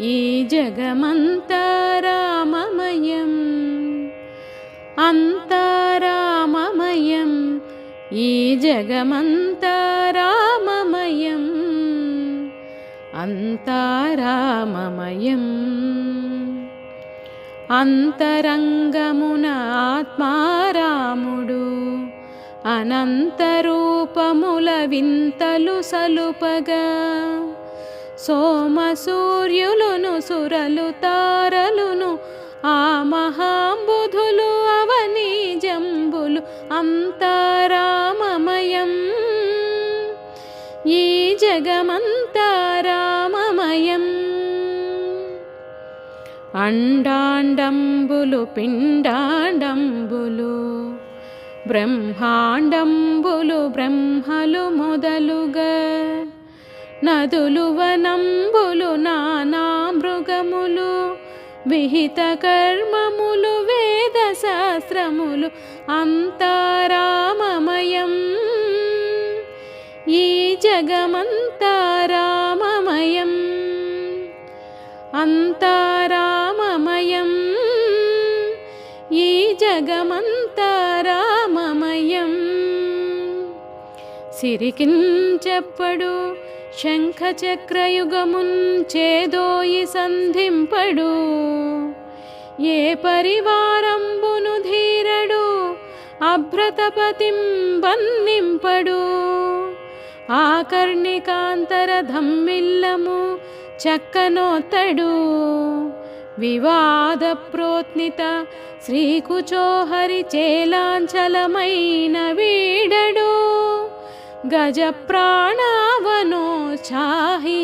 ఈ జగమంతరామమయం అంతరామమయం ఈ జగమంతరామమయం అంతరామమయం అంతరంగమున ఆత్మారాముడు. అనంతరూపముల వింతలు సలుపగా. సోమ సూర్యులును సురలు తారలును ఆ మహాంబుధులు అవని జంబులు అంతరామమయం. ఈ జగమంతరామమయం అండాండంబులు పిండాండంబులు బ్రహ్మాండంబులు బ్రహ్మలు మొదలుగా. నదులు వనంబులు నానా మృగములు విహిత కర్మములు వేద శాస్త్రములు అంతారామమయం. ఈ జగమంతారామమయం అంతారామమయం. ఈ జగమంతారామమయం సిరికిన్ చెప్పడు చేదోయి సంధింపడు. ఏ పరివారంబును ధీరడు అభ్రతపతిం బన్నింపడు ఆకర్ణికాంతర ధమ్మిల్లము చక్కనోతడు వివాద ప్రోత్నిత శ్రీకుచోహరి చేలాంచలమైన వీడడు. गजप्राणावनो चाहि